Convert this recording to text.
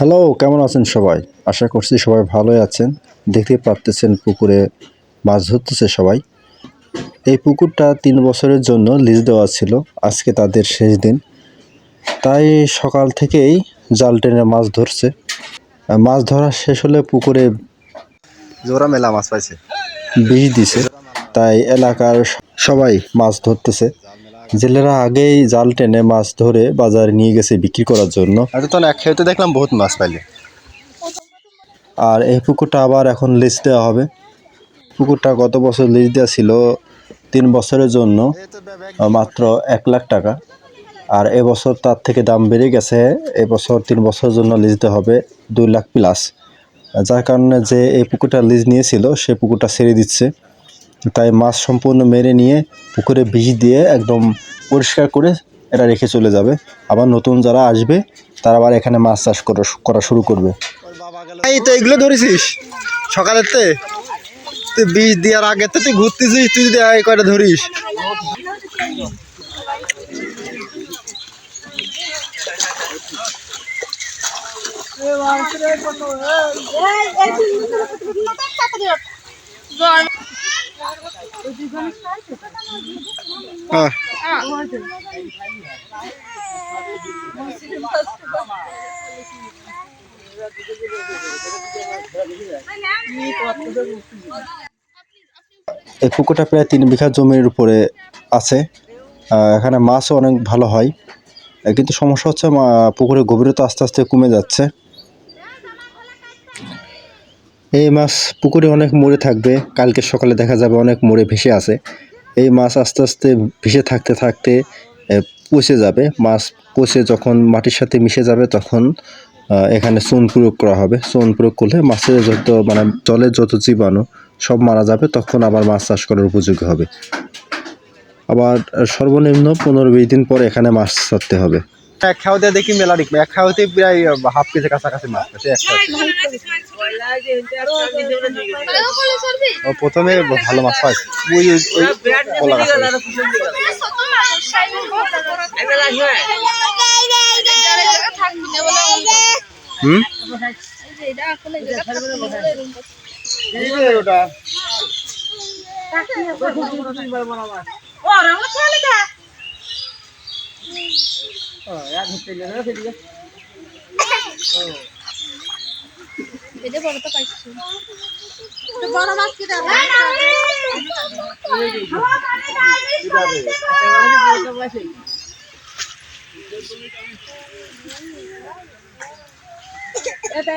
Hello কেমন আছেন সবাই? আশা করছি সবাই ভালোই আছেন। দেখতে পারতেছেন পুকুরে মাছ ধরতেছে সবাই। এই পুকুরটা তিন বছরের জন্য লিজ দেওয়া ছিল। আজকে তাদের শেষ দিন। তাই সকাল থেকেই জাল টেনে মাছ ধরছে। মাছ ধরা শেষ হলে পুকুরে জোড়া মেলা মাছ পাইছে। বিষ দিছে। তাই এলাকার সবাই মাছ ধরতেছে। জেলেরা আগেই জাল টেনে মাছ ধরে বাজারে নিয়ে গেছে বিক্রি করার জন্য। আর এক খেতে দেখলাম বহুত মাছ পাইলে। আর এই পুকুরটা আবার এখন লিজ দেওয়া হবে। পুকুরটা গত বছর লিজ দেওয়া ছিল তিন বছরের জন্য মাত্র এক লাখ টাকা। আর এবছর তার থেকে দাম বেড়ে গেছে এবছর তিন বছরের জন্য লিজ দেওয়া হবে দুই লাখ প্লাস যার কারণে যে এই পুকুরটা লিজ নিয়েছিল সে পুকুরটা ছেড়ে দিচ্ছে। তাই মাছ সম্পূর্ণ মেরে নিয়ে পুকুরে বিষ দিয়ে একদম পরিষ্কার করে এটা রেখে চলে যাবে আবার নতুন যারা আসবে তারা আবার এখানে মাছ চাষ করা করা শুরু করবে এই তো এগুলো ধরেছিস সকালের তে তুই বিষ দেওয়ার আগে তো তুই ঘুরতেছিস তুই যদি এই কয়টা ধরিস হ্যাঁ এই পুকুরটা প্রায় তিন বিঘা জমির উপরে আছে। এখানে মাছও অনেক ভালো হয়। কিন্তু সমস্যা হচ্ছে পুকুরের গভীরতা আস্তে আস্তে কমে যাচ্ছে। এই মাছ পুকুরে অনেক মরে থাকবে, কালকে সকালে দেখা যাবে অনেক মরে ভেসে আছে। এই মাছ আস্তে আস্তে ভেসে থাকতে থাকতে পচে যাবে। মাছ পচে যখন মাটির সাথে মিশে যাবে তখন এখানে চুন প্রয়োগ করা হবে। চুন প্রয়োগ করলে মাছের যত মানে জলের যত জীবাণু সব মারা যাবে, তখন আবার মাছ চাষ করার উপযোগী হবে। আবার সর্বনিম্ন পনেরো বিশ দিন পর এখানে মাছ ছাড়তে হবে। এক খাওয়াতে দেখি মেলা এক খাওয়াতে প্রায় হাফ কেজি কাছাকাছি মাছ এক। ও প্রথমে ভালো মাছ পাইছে। ওই ওই কলা গাছে। হুম? বড় মাছ কি দেবে এটা